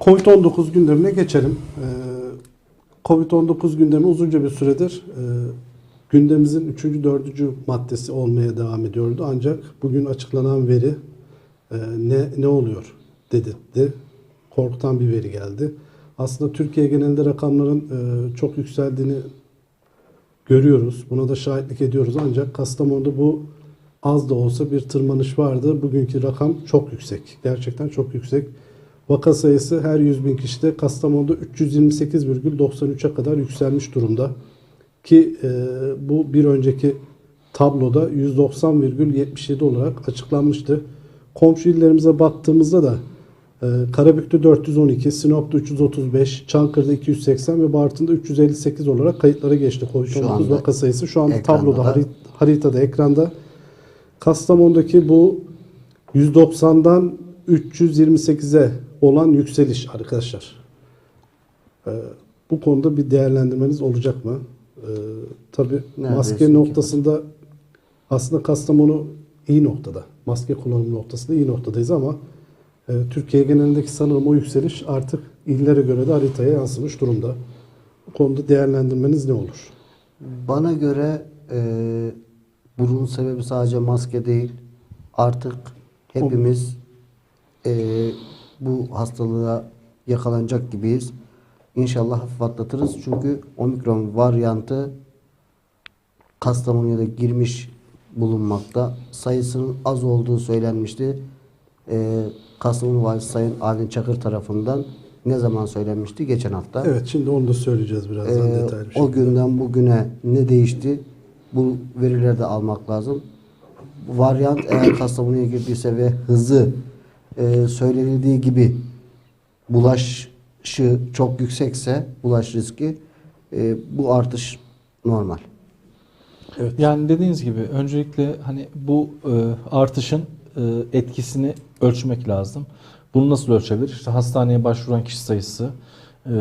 Covid-19 gündemine geçelim. Ee, Covid-19 gündemi uzunca bir süredir e, gündemimizin 3. 4. maddesi olmaya devam ediyordu. Ancak bugün açıklanan veri e, ne ne oluyor dedirtti. Korkutan bir veri geldi. Aslında Türkiye genelinde rakamların e, çok yükseldiğini görüyoruz. Buna da şahitlik ediyoruz. Ancak Kastamonu'da bu az da olsa bir tırmanış vardı. Bugünkü rakam çok yüksek. Gerçekten çok yüksek. Vaka sayısı her 100 bin kişide Kastamonu'da 328,93'e kadar yükselmiş durumda. Ki e, bu bir önceki tabloda 190,77 olarak açıklanmıştı. Komşu illerimize baktığımızda da e, Karabük'te 412, Sinop'ta 335, Çankırı'da 280 ve Bartın'da 358 olarak kayıtlara geçti Şu COVID-19 anda vaka sayısı. Şu anda ekranda tabloda, da. harit- haritada, ekranda. Kastamonu'daki bu 190'dan 328'e olan yükseliş arkadaşlar. Ee, bu konuda bir değerlendirmeniz olacak mı? Ee, tabii Neredeyse maske noktasında aslında Kastamonu iyi noktada. Maske kullanım noktasında iyi noktadayız ama e, Türkiye genelindeki sanırım o yükseliş artık illere göre de haritaya yansımış durumda. Bu konuda değerlendirmeniz ne olur? Bana göre e, bunun sebebi sadece maske değil. Artık hepimiz e, bu hastalığa yakalanacak gibiyiz. İnşallah hafif atlatırız. Çünkü omikron varyantı Kastamonu'ya da girmiş bulunmakta. Sayısının az olduğu söylenmişti. E, Kastamonu Valisi Sayın Avni Çakır tarafından ne zaman söylenmişti? Geçen hafta. Evet şimdi onu da söyleyeceğiz birazdan Ee, detaylı bir o günden bugüne ne değişti? Bu verileri de almak lazım. Varyant eğer Kastamonu'ya girdiyse ve hızı e, söylenildiği gibi bulaşı çok yüksekse bulaş riski e, bu artış normal. Evet. Yani dediğiniz gibi öncelikle hani bu e, artışın e, etkisini ölçmek lazım. Bunu nasıl ölçebilir? İşte hastaneye başvuran kişi sayısı, e,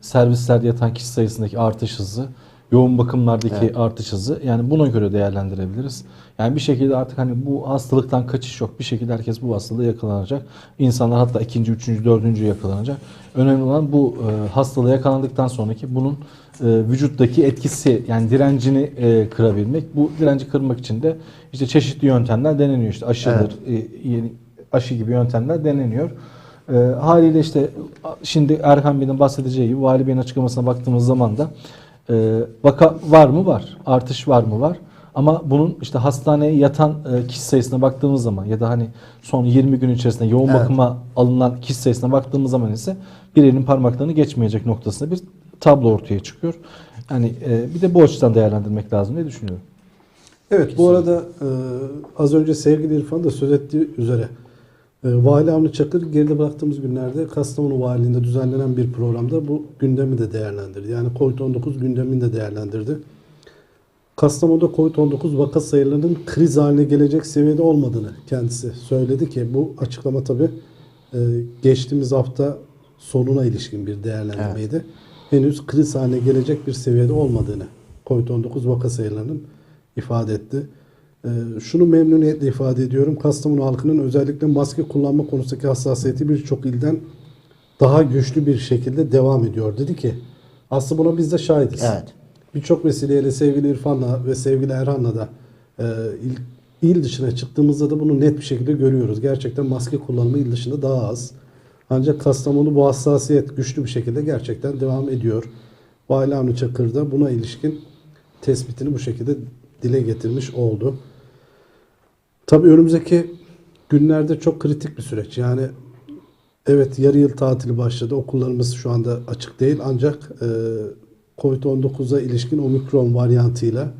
servislerde yatan kişi sayısındaki artış hızı, yoğun bakımlardaki Evet. artış hızı. Yani buna göre değerlendirebiliriz. Yani bir şekilde artık hani bu hastalıktan kaçış yok. Bir şekilde herkes bu hastalığa yakalanacak. İnsanlar hatta ikinci, üçüncü, dördüncü yakalanacak. Önemli olan bu e, hastalığa yakalandıktan sonraki bunun e, vücuttaki etkisi yani direncini e, kırabilmek. Bu direnci kırmak için de işte çeşitli yöntemler deneniyor. İşte aşıdır, e, yeni aşı gibi yöntemler deneniyor. E, haliyle işte şimdi Erkan Bey'in bahsedeceği gibi Vali Bey'in açıklamasına baktığımız zaman da e, vaka var mı? Var. Artış var mı? Var. Ama bunun işte hastaneye yatan e, kişi sayısına baktığımız zaman ya da hani son 20 gün içerisinde yoğun Evet. bakıma alınan kişi sayısına baktığımız zaman ise bir elin parmaklarını geçmeyecek noktasında bir tablo ortaya çıkıyor. Yani e, bir de bu açıdan değerlendirmek lazım diye düşünüyorum. Evet bu arada e, az önce sevgili İrfan da söz ettiği üzere Vali Avni Çakır geride bıraktığımız günlerde Kastamonu Valiliğinde düzenlenen bir programda bu gündemi de değerlendirdi. Yani COVID-19 gündemini de değerlendirdi. Kastamonu'da COVID-19 vaka sayılarının kriz haline gelecek seviyede olmadığını kendisi söyledi ki bu açıklama tabi geçtiğimiz hafta sonuna ilişkin bir değerlendirmeydi. Henüz kriz haline gelecek bir seviyede olmadığını COVID-19 vaka sayılarının ifade etti. E, şunu memnuniyetle ifade ediyorum. Kastamonu halkının özellikle maske kullanma konusundaki hassasiyeti birçok ilden daha güçlü bir şekilde devam ediyor. Dedi ki aslında buna biz de şahidiz. Evet. Birçok vesileyle sevgili İrfan'la ve sevgili Erhan'la da e, il, il dışına çıktığımızda da bunu net bir şekilde görüyoruz. Gerçekten maske kullanımı il dışında daha az. Ancak Kastamonu bu hassasiyet güçlü bir şekilde gerçekten devam ediyor. Vali Avni Çakır da buna ilişkin tespitini bu şekilde dile getirmiş oldu. Tabii önümüzdeki günlerde çok kritik bir süreç. Yani evet yarı yıl tatili başladı. Okullarımız şu anda açık değil. Ancak e, Covid-19'a ilişkin omikron varyantıyla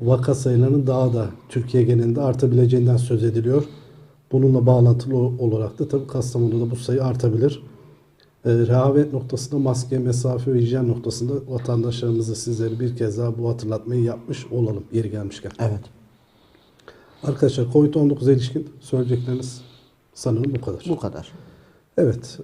vaka sayılarının daha da Türkiye genelinde artabileceğinden söz ediliyor. Bununla bağlantılı olarak da tabii Kastamonu'da bu sayı artabilir. E, rehavet noktasında maske, mesafe ve hijyen noktasında vatandaşlarımıza sizlere bir kez daha bu hatırlatmayı yapmış olalım yeri gelmişken. Evet. Arkadaşlar Covid-19'a ilişkin söyleyecekleriniz sanırım bu kadar. Bu kadar. Evet.